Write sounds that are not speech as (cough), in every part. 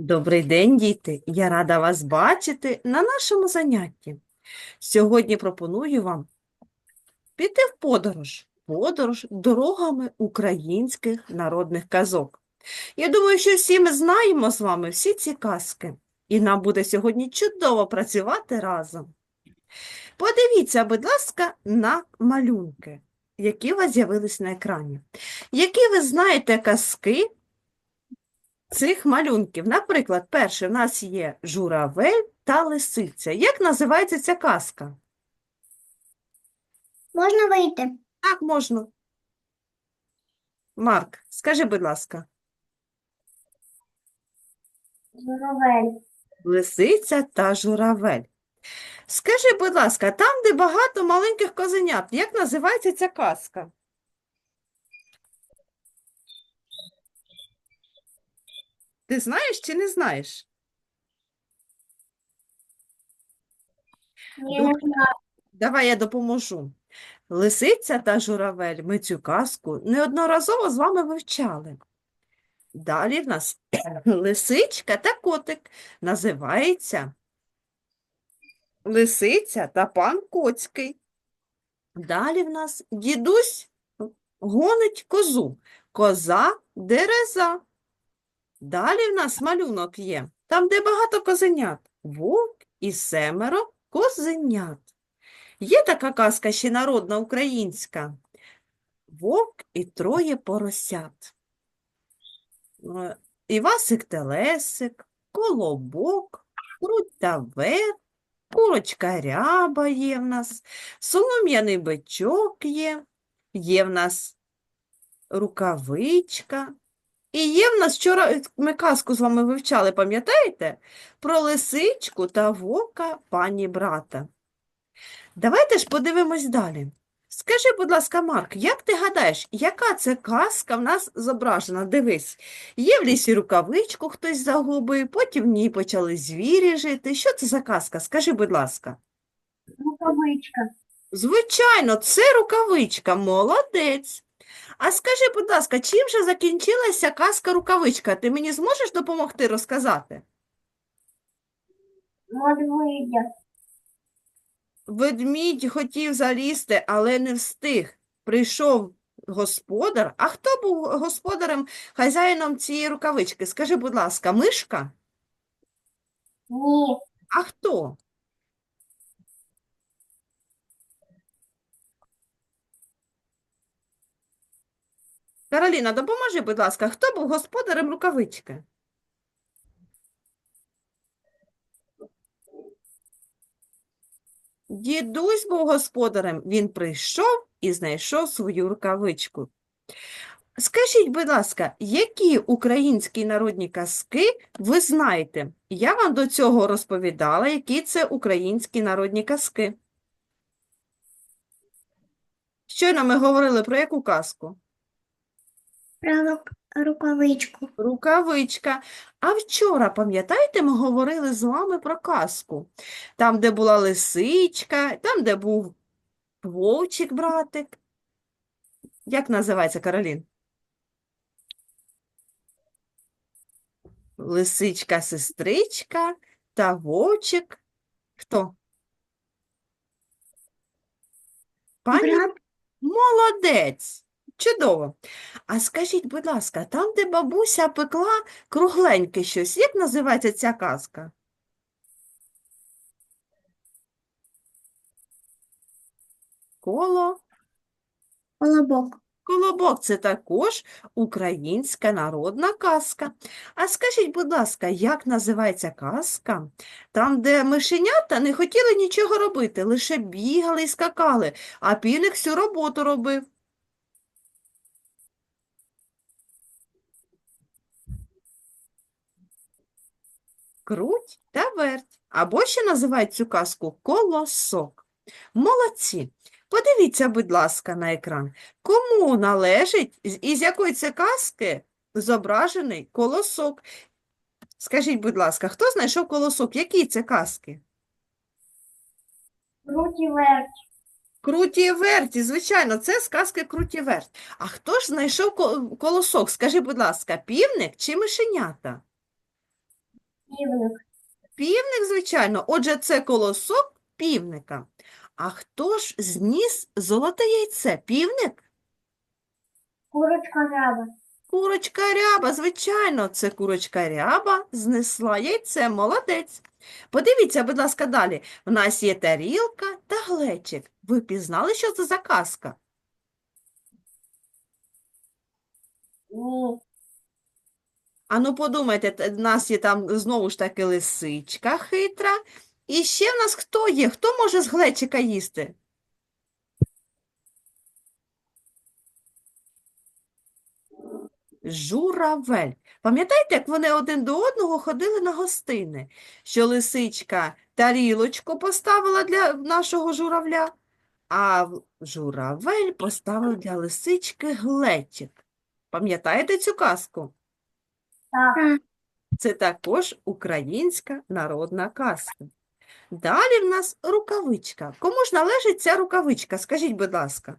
Добрий день, діти! Я рада вас бачити на нашому занятті. Сьогодні пропоную вам піти в подорож, подорож дорогами українських народних казок. Я думаю, що всі ми знаємо з вами всі ці казки, і нам буде сьогодні чудово працювати разом. Подивіться, будь ласка, на малюнки, які у вас з'явились на екрані. Які ви знаєте казки цих малюнків. Наприклад, перше в нас є журавель та лисиця. Як називається ця казка? Можна вийти? Так, можна. Марк, скажи, будь ласка, Журавель. лисиця та журавель. Скажи, будь ласка, там, де багато маленьких козенят, як називається ця казка? Ти знаєш чи не знаєш? Я не знаю. Давай я допоможу. Лисиця та журавель. Ми цю казку неодноразово з вами вивчали. Далі в нас (clears throat) лисичка та котик. Називається Лисиця та пан Коцький. Далі в нас дідусь гонить козу. Коза дереза. Далі в нас малюнок є, там, де багато козенят. Вовк і семеро козенят. Є така казка ще народна українська. Вовк і троє поросят. Е, Івасик Телесик, Колобок, Круть та Вер, Курочка Ряба є в нас, Солом'яний бичок є, є в нас рукавичка. І є в нас вчора, ми казку з вами вивчали, пам'ятаєте? Про лисичку та вовка пані брата. Давайте ж подивимось далі. Скажи, будь ласка, Марк, як ти гадаєш, яка це казка в нас зображена? Дивись, є в лісі рукавичку хтось загубив, потім в ній почали звірі жити. Що це за казка? Скажи, будь ласка. Рукавичка. Звичайно, це рукавичка, молодець. А скажи, будь ласка, чим же закінчилася казка рукавичка? Ти мені зможеш допомогти розказати? Медведя. Ведмідь хотів залізти, але не встиг. Прийшов господар. А хто був господарем, хазяїном цієї рукавички? Скажи, будь ласка, мишка? Ні. А хто? Кароліна, допоможи, будь ласка, хто був господарем рукавички? Дідусь був господарем, він прийшов і знайшов свою рукавичку. Скажіть, будь ласка, які українські народні казки ви знаєте? Я вам до цього розповідала, які це українські народні казки. Щойно ми говорили про яку казку? Про рукавичку. Рукавичка. А вчора, пам'ятаєте, ми говорили з вами про казку. Там, де була лисичка, там, де був вовчик, братик. Як називається Каролін? Лисичка, сестричка та вовчик. Хто? Пані Брат. Молодець. Чудово. А скажіть, будь ласка, там, де бабуся пекла кругленьке щось, як називається ця казка? Коло. Колобок. Колобок – це також українська народна казка. А скажіть, будь ласка, як називається казка? Там, де мишенята не хотіли нічого робити, лише бігали і скакали, а півник всю роботу робив. Круть та верть. Або ще називають цю казку колосок. Молодці. Подивіться, будь ласка, на екран. Кому належить, із якої це казки зображений колосок? Скажіть, будь ласка, хто знайшов колосок? Які це казки? Руки верть. Круті верті, звичайно, це сказки Круті і верть. А хто ж знайшов колосок? Скажи, будь ласка, півник чи мишенята? Півник. Півник, звичайно. Отже, це колосок півника. А хто ж зніс золоте яйце? Півник? Курочка ряба. Курочка ряба, звичайно, це курочка ряба знесла яйце, молодець. Подивіться, будь ласка, далі. У нас є тарілка та глечик. Ви пізнали, що це за казка? Ні. Ану, подумайте, в нас є там знову ж таки лисичка хитра. І ще в нас хто є? Хто може з глечика їсти? Журавель. Пам'ятаєте, як вони один до одного ходили на гостини? Що лисичка тарілочку поставила для нашого журавля, а журавель поставив для лисички глечик. Пам'ятаєте цю казку? Так. Це також українська народна казка. Далі в нас рукавичка. Кому ж належить ця рукавичка? Скажіть, будь ласка.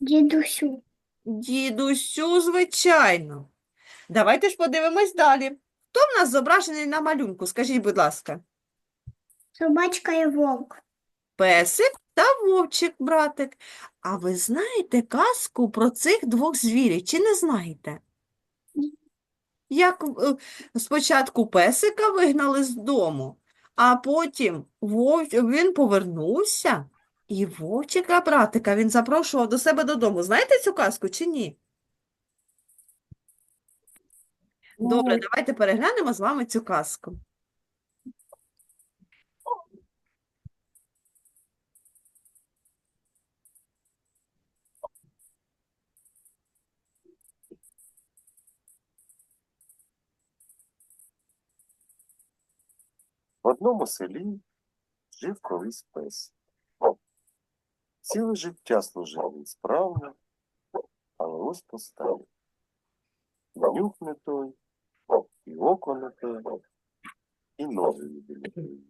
Дідусю. Дідусю, звичайно. Давайте ж подивимось далі. Хто в нас зображений на малюнку? Скажіть, будь ласка. Собачка і вовк. Песик та вовчик, братик. А ви знаєте казку про цих двох звірів, чи не знаєте? Як е, спочатку песика вигнали з дому, а потім вов... він повернувся, і вовчика, братика, він запрошував до себе додому. Знаєте цю казку чи ні? Добре, давайте переглянемо з вами цю казку. В одному селі жив колись пес. Ціле життя служив він справно, але ось постав. І нюх не той, і око не те, і ноги не білі.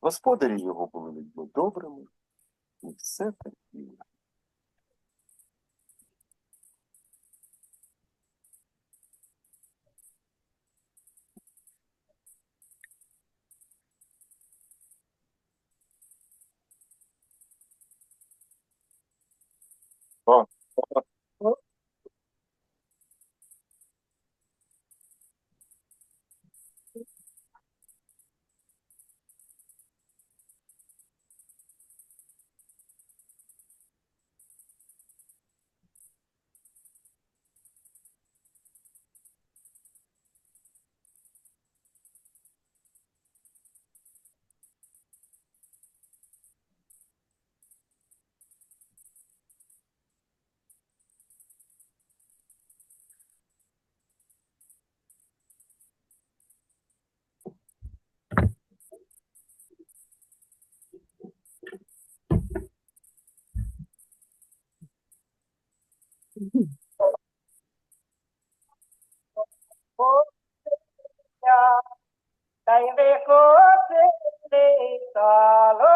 Господарі його були людьми добрими, і все Oh. Ai, vê você, solo.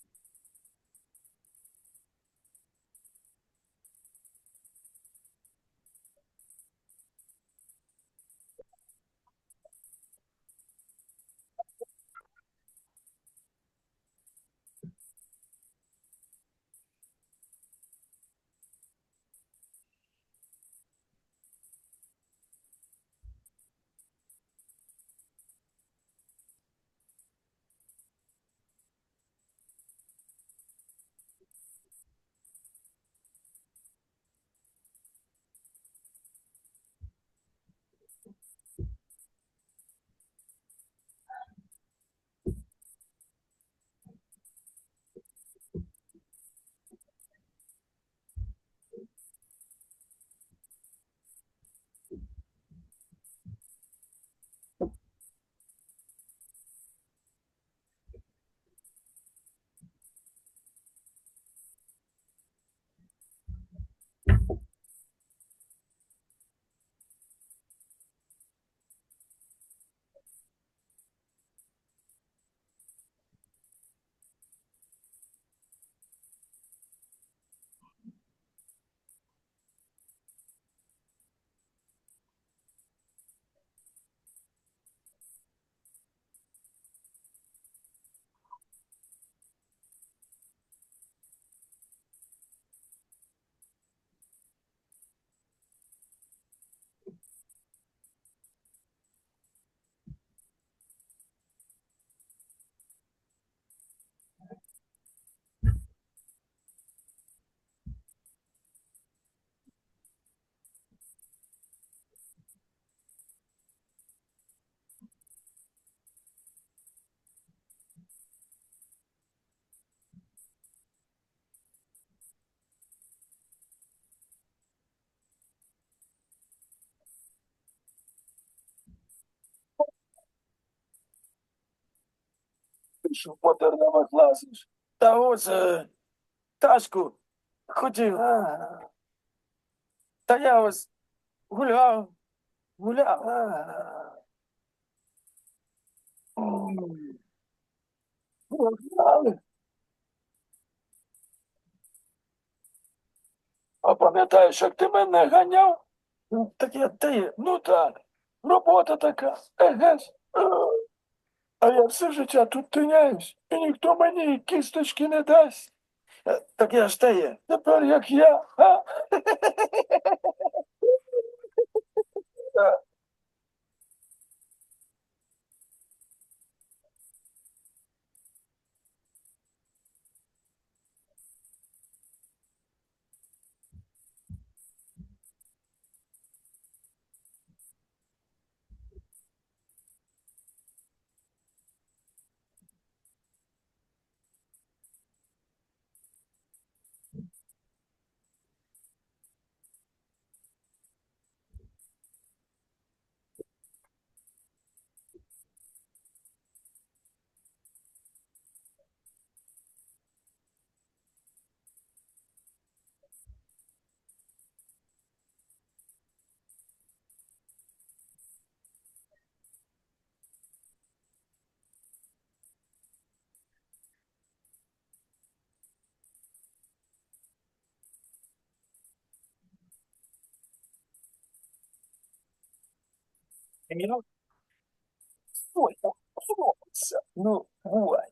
Що по тернамах лазиш? Та ось е, тачку хотів. А. Та я ось гуляв, гуляв. А. А пам'ятаєш, як ти мене ганяв? Так я ти, ну так, робота така. Еге ж. Е. А я все життя тут тиняюсь, і ніхто мені кісточки не дасть. Е, Так я ж те є, тепер як я. А? (laughs) Ой, так хлопця. Ну, бувай.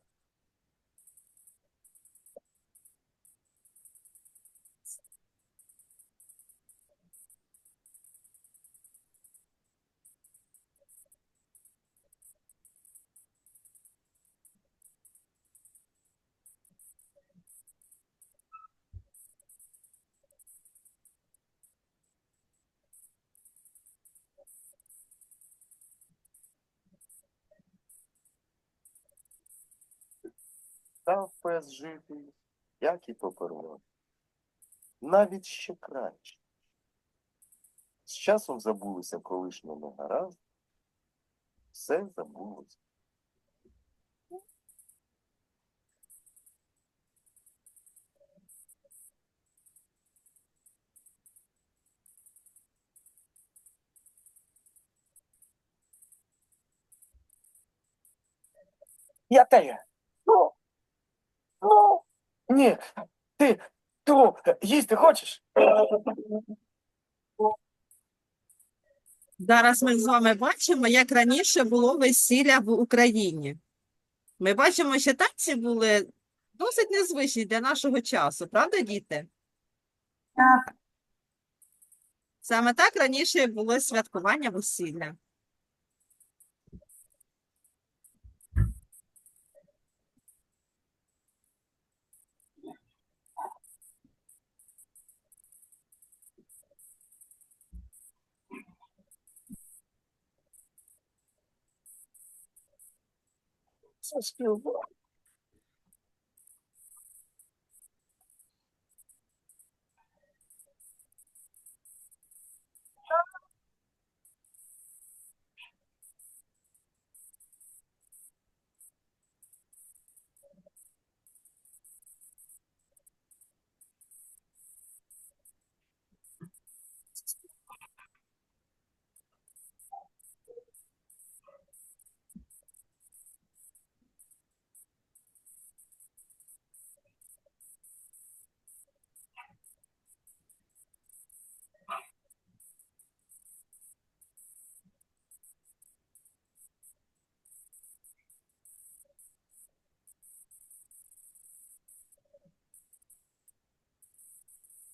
Став пес жити, як і попервав. Навіть ще краще. З часом забулися колишні негаразд, все забулося. Я теє. Ні, ти, ту, їсти хочеш? Зараз ми з вами бачимо, як раніше було весілля в Україні. Ми бачимо, що танці були досить незвичні для нашого часу, правда, діти? Так. Саме так раніше було святкування весілля. suas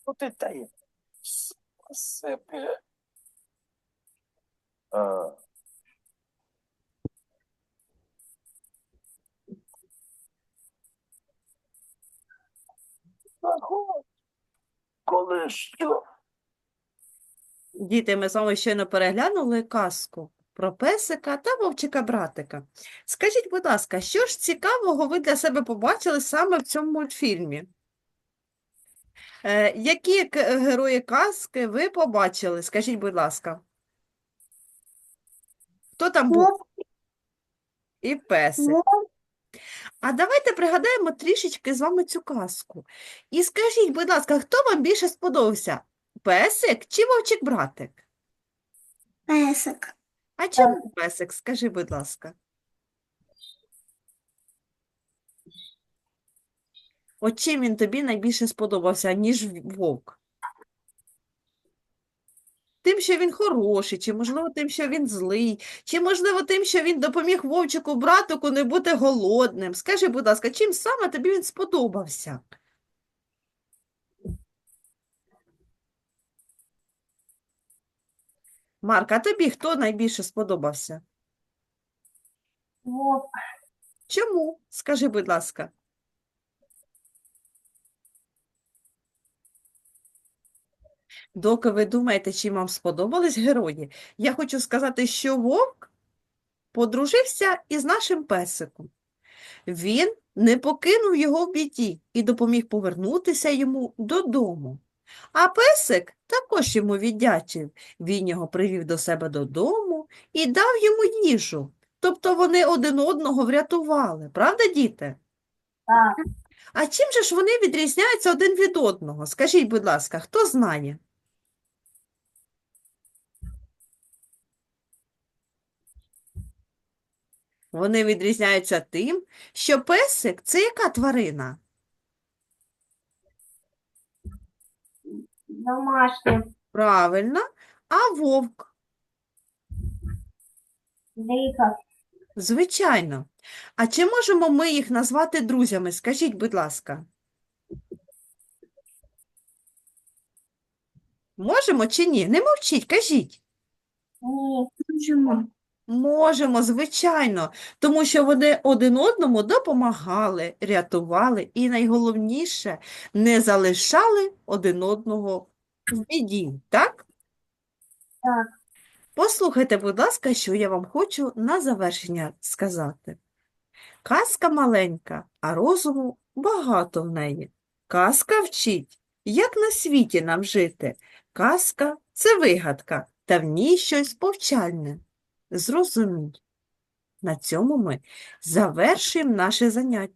Ну ти теє. Спасибі. А, Коли що? Діти, ми з вами щойно переглянули казку про песика та вовчика-братика. Скажіть, будь ласка, що ж цікавого ви для себе побачили саме в цьому мультфільмі? Е, які герої казки ви побачили? Скажіть, будь ласка. Хто там був? І песик. А давайте пригадаємо трішечки з вами цю казку. І скажіть, будь ласка, хто вам більше сподобався? Песик чи вовчик братик? Песик. А чому песик? Скажи, будь ласка. От чим він тобі найбільше сподобався, ніж вовк? Тим, що він хороший, чи, можливо, тим, що він злий, чи, можливо, тим, що він допоміг вовчику братику не бути голодним. Скажи, будь ласка, чим саме тобі він сподобався? Марк, а тобі хто найбільше сподобався? Вовк. Чому? Скажи, будь ласка. Доки ви думаєте, чим вам сподобались герої, я хочу сказати, що вовк подружився із нашим песиком. Він не покинув його в біді і допоміг повернутися йому додому. А песик також йому віддячив. Він його привів до себе додому і дав йому їжу. Тобто вони один одного врятували, правда, діти? Так. А чим же ж вони відрізняються один від одного? Скажіть, будь ласка, хто знає? Вони відрізняються тим, що песик це яка тварина? Домашня. Правильно, а вовк, Дика. звичайно. А чи можемо ми їх назвати друзями? Скажіть, будь ласка. Можемо чи ні? Не мовчіть, кажіть. Ні. Чому? Можемо, звичайно, тому що вони один одному допомагали, рятували і найголовніше не залишали один одного в біді, так? Так. Послухайте, будь ласка, що я вам хочу на завершення сказати. Казка маленька, а розуму багато в неї. Казка вчить, як на світі нам жити. Казка – це вигадка, та в ній щось повчальне. Зрозумій. На цьому ми завершуємо наше заняття.